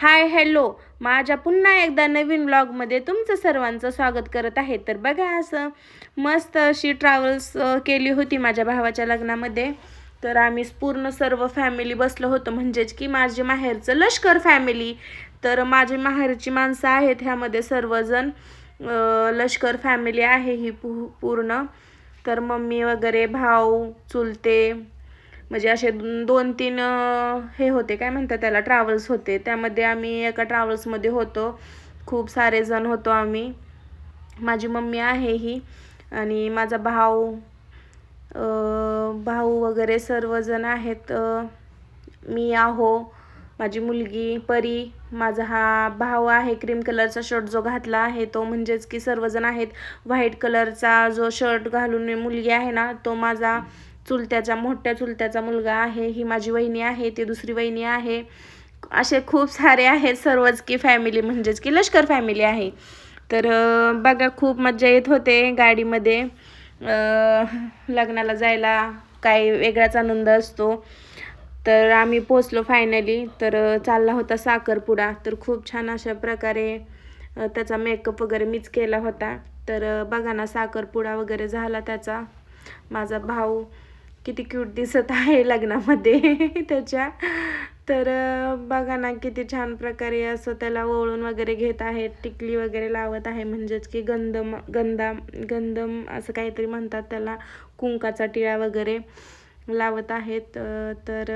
Hi hello. माझ्या पुन्हा एकदा नवीन ब्लॉगमध्ये तुमचं सर्वांचं स्वागत करत आहे. तर बघा असं मस्त अशी ट्रॅव्हल्स केली होती माझ्या भावाच्या लग्नामध्ये. तर आम्ही पूर्ण सर्व फॅमिली बसलो होतो. म्हणजेच की माझे माहेरचं लष्कर फॅमिली तर माझी माहेरची माणसं आहेत ह्यामध्ये सर्वजण. लष्कर फॅमिली आहे ही पू पूर्ण. तर मम्मी वगैरे भाऊ चुलते म्हणजे असे दोन तीन हे होते काय म्हणतात त्याला ट्रॅव्हल्स होते. त्यामध्ये आम्ही एका ट्रॅव्हल्समध्ये होतो. खूप सारे जण होतो आम्ही. माझी मम्मी आहे ही. आणि माझा भाऊ भाऊ वगैरे सर्वजण आहेत. मी आहो माझी मुलगी परी माझा हा भाऊ आहे क्रीम कलरचा शर्ट जो घातला आहे तो म्हणजेच की सर्वजण आहेत. व्हाईट कलरचा जो शर्ट घालून मुलगी आहे ना तो माझा चुलत्याचा मोठ्या चुलत्याचा मुलगा आहे ही माझी वहिनी आहे ती दुसरी वहिनी आहे. असे खूप सारे आहेत सर्वच की फॅमिली म्हणजेच की लष्कर फॅमिली आहे. तर बघा खूप मज्जा येत होते गाडीमध्ये. लग्नाला जायला काही वेगळाच आनंद असतो. तर आम्ही पोचलो फायनली तर चालला होता साखरपुडा. तर खूप छान अशा प्रकारे त्याचा मेकअप वगैरे मीच केला होता. तर बघा ना साखरपुडा वगैरे झाला त्याचा. माझा भाऊ किती क्यूट दिसत आहे लग्नामध्ये त्याच्या. तर बघा ना किती छान प्रकारे असं त्याला ओळून वगैरे घेत आहे टिकली वगैरे लावत आहे म्हणजेच की गंधम गंधा गंधम असं काहीतरी म्हणतात त्याला कुंकाचा टिळा वगैरे लावत आहेत. तर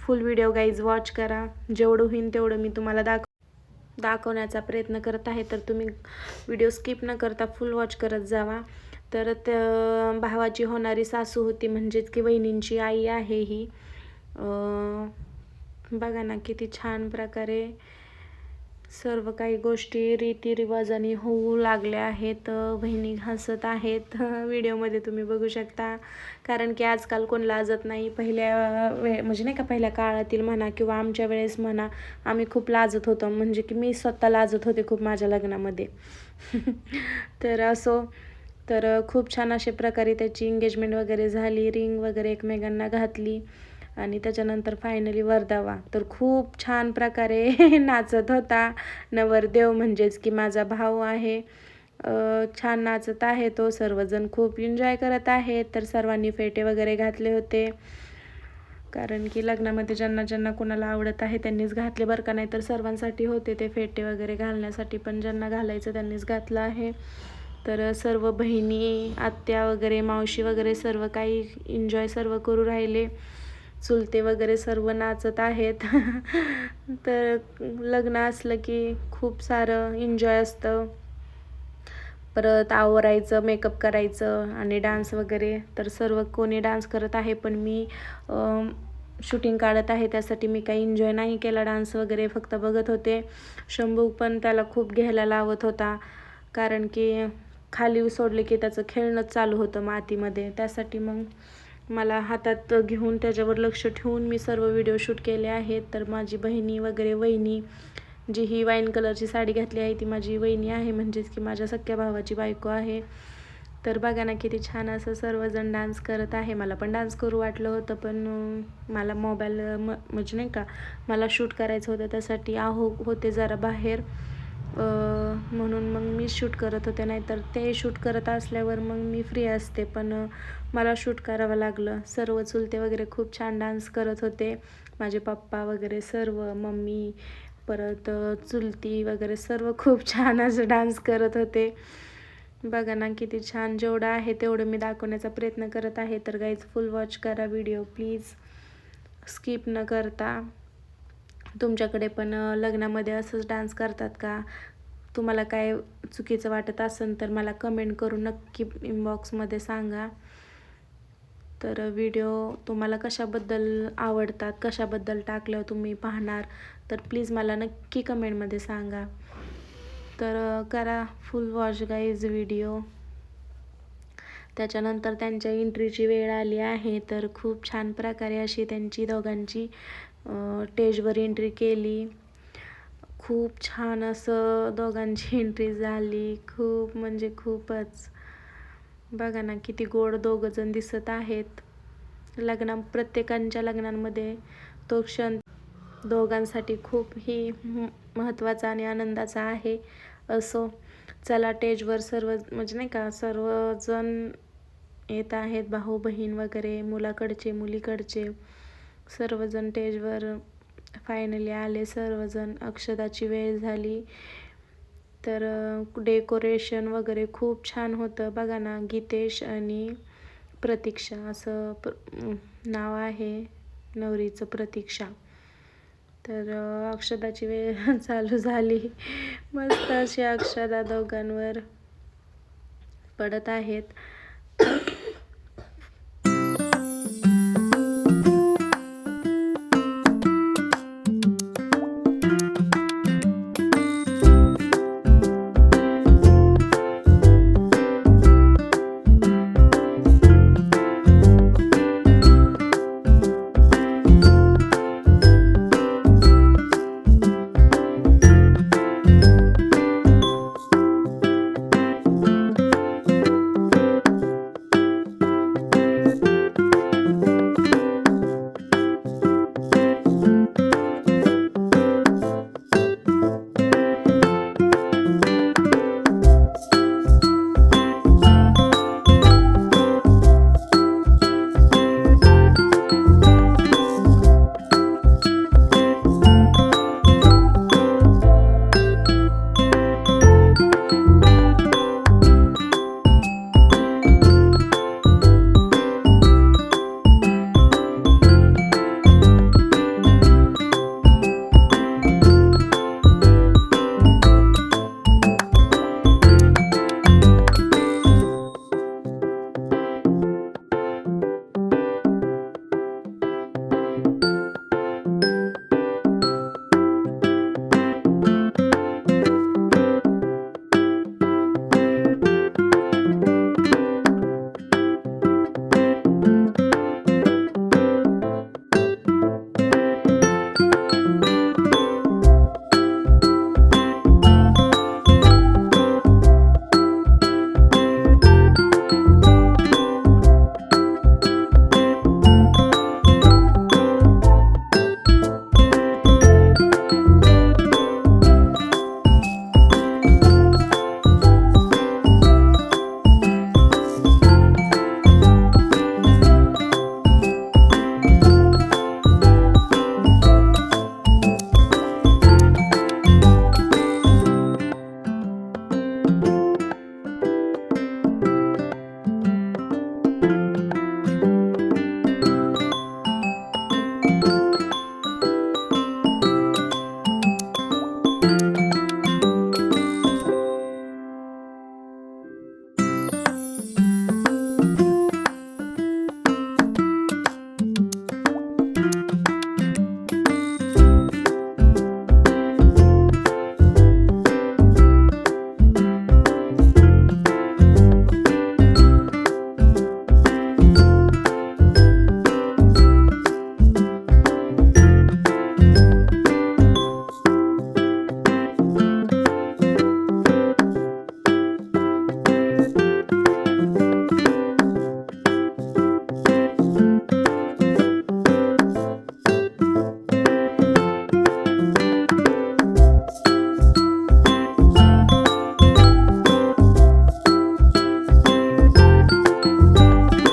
फुल व्हिडिओ गाईज वॉच करा. जेवढं होईन तेवढं मी तुम्हाला दाखव दाखवण्याचा प्रयत्न करत आहे. तर तुम्ही व्हिडिओ स्किप न करता फुल वॉच करत जावा. तर त्या भावाची होणारी सासू होती म्हणजेच की वहिनींची आई आहे ही. बघा ना किती छान प्रकारे सर्व काही गोष्टी रीतीरिवाजाने होऊ लागल्या आहेत. बहिणी हसत आहेत. व्हिडिओमध्ये तुम्ही बघू शकता. कारण की आजकाल कोण लाजत नाही. पहिल्या वे म्हणजे नाही का पहिल्या काळातील म्हणा किंवा आमच्या वेळेस म्हणा आम्ही खूप लाजत होतो. म्हणजे की मी स्वतः लाजत होते खूप माझ्या लग्नामध्ये. तर असो तर खूप छान अशा प्रकारे त्याची इंगेजमेंट वगैरे झाली रिंग वगैरे एकमेकांना घातली आणि त्याच्यानंतर फायनली वर्धावा तर खूप छान प्रकारे नाचत होता. नवरदेव म्हणजेच की माझा भाऊ आहे. छान नाचत आहे तो. सर्वजण खूप एन्जॉय करत आहेत तर सर्वांनी फेटे वगैरे घातले होते. कारण की लग्नामध्ये ज्यांना ज्यांना कोणाला आवडत आहे त्यांनीच घातले बरं का. नाही तर सर्वांसाठी होते ते फेटे वगैरे घालण्यासाठी पण ज्यांना घालायचं त्यांनीच घातलं आहे. तर सर्व बहिणी आत्या वगैरे मावशी वगैरे सर्व काही एन्जॉय सर्व करू राहिले. चुलते वगैरे सर्व नाचत आहेत. तर लग्न असलं की खूप सारं एन्जॉय असतं. परत आवरायचं मेकअप करायचं आणि डान्स वगैरे. तर सर्व कोणी डान्स करत आहे पण मी शूटिंग काढत आहे. त्यासाठी मी काही एन्जॉय नाही केला. डान्स वगैरे फक्त बघत होते. शंभू पण त्याला खूप घ्यायला लावत होता. कारण की खाली सोडले की त्याचं खेळणंच चालू होतं मातीमध्ये. त्यासाठी मग मला हातात घेऊन त्याच्यावर लक्ष ठेवून मी सर्व व्हिडिओ शूट केले आहेत. तर माझी बहिणी वगैरे वहिनी जी ही वाईन कलरची साडी घातली आहे ती माझी वहिनी आहे. म्हणजेच की माझ्या सख्या भावाची बायको आहे. तर बघा ना किती छान असं सर्वजण डान्स करत आहे. मला पण डान्स करू वाटलं होतं पण मला मोबाईल म म्हणजे नाही का मला शूट करायचं होतं त्यासाठी आहो होते जरा बाहेर. म्हणून मग मी शूट करत होते. नाहीतर ते शूट करत असल्यावर मग मी फ्री असते. पण मला शूट करावं लागलं. सर्व चुलते वगैरे खूप छान डान्स करत होते. माझे पप्पा वगैरे सर्व मम्मी परत चुलती वगैरे सर्व खूप छान असं डान्स करत होते. बघा ना किती छान जेवढं आहे तेवढं मी दाखवण्याचा प्रयत्न करत आहे. तर गाईज फुल वॉच करा व्हिडिओ प्लीज स्किप न करता. तुमच्याकडे पण लग्नामध्ये असंच डान्स करतात का? तुम्हाला काय चुकीचं वाटत असेल तर मला कमेंट करून नक्की इनबॉक्समध्ये सांगा. तर व्हिडिओ तुम्हाला कशाबद्दल आवडतात कशाबद्दल टाकल्यावर तुम्ही पाहणार तर प्लीज मला नक्की कमेंटमध्ये सांगा. तर करा फुल वॉच गाईज व्हिडिओ त्याच्यानंतर त्यांच्या एंट्रीची वेळ आली आहे तर खूप छान प्रकारे अशी त्यांची दोघांची स्टेजवर एंट्री केली. खूप छान असं दोघांची एंट्री झाली. खूप म्हणजे खूपच. बघा ना किती गोड दोघं जण दिसत आहेत. लग्ना प्रत्येकांच्या लग्नांमध्ये तो क्षण दोघांसाठी खूप ही महत्त्वाचा आणि आनंदाचा आहे. असो चला टेजवर सर्व म्हणजे नाही का सर्वजण येत आहेत भाऊ बहीण वगैरे मुलाकडचे मुलीकडचे. सर्वजण स्टेजवर फायनली आले. सर्वजण अक्षदाची वेळ झाली. तर डेकोरेशन वगैरे खूप छान होतं. बघा ना गीतेश आणि प्रतीक्षा असं प्र नाव आहे नवरीचं प्रतीक्षा. तर अक्षदाची वेळ चालू झाली. मस्त अशी अक्षदा दोघांवर पडत आहेत.